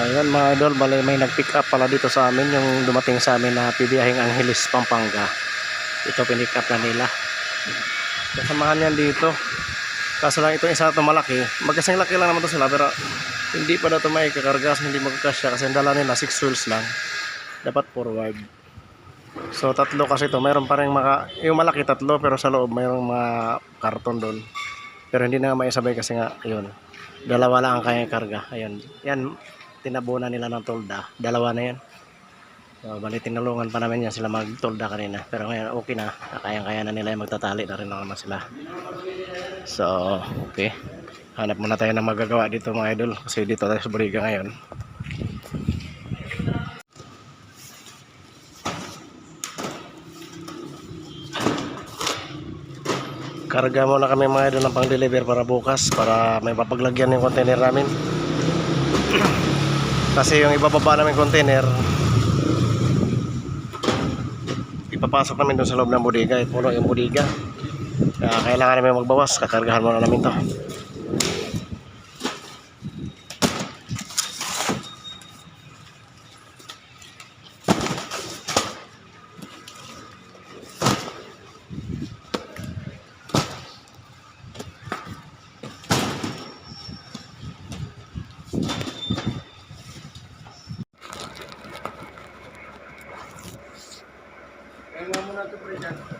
Ayun mga idol, bali may nag-pick up pala dito sa amin yung dumating sa amin na pibiyahing Angeles, Pampanga. Ito pinick up na nila. Kasamahan yan dito. Kaso lang itong isa ito malaki. Magkasing laki lang naman to sila pero hindi pa na ito may kakarga so hindi magkakasya kasi ang dala nila 6 wheels lang. Dapat forward. So tatlo kasi ito. Mayroon pa rin maka, yung malaki tatlo pero sa loob mayroong mga karton doon. Pero hindi na maisabay kasi nga yun. Dalawa lang ang kaya karga. Ayun. Yan, tinabunan nila ng tolda. Dalawa na yan. So, bali tinulungan pa namin yan sila magtolda kanina. Pero ngayon okay na. Kayang-kaya na nila yung magtatali na rin naman sila. So, okay. Hanap muna tayo ng magagawa dito mga idol. Kasi dito tayo sa Buriga ngayon. Karga muna kami mga idol ng pang-deliver para bukas. Para may papaglagyan yung container namin. Kasi yung ibababa namin container, ipapasok namin doon sa loob ng bodega. Eh, puno yung bodega. Kaya kailangan namin magbawas. Kakargahan muna namin to. Kaya muna ito pre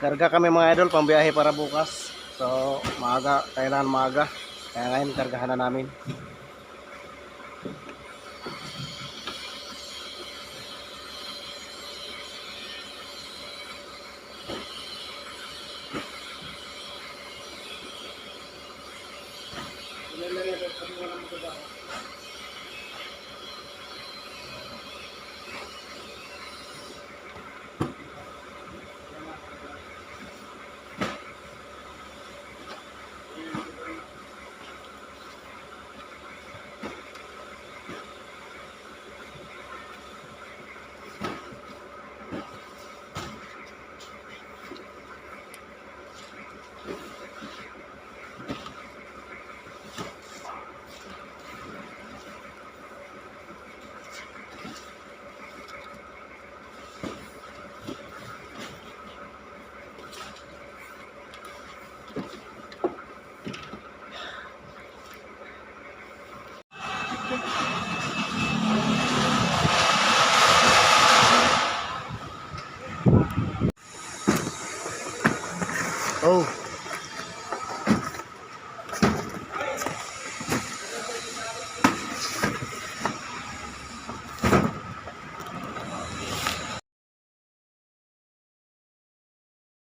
Karga kami mga idol, pambiyahe para bukas. So, maaga, kailangan maaga. Kaya ngayon, kargahan na namin. করতে পারবো Oh,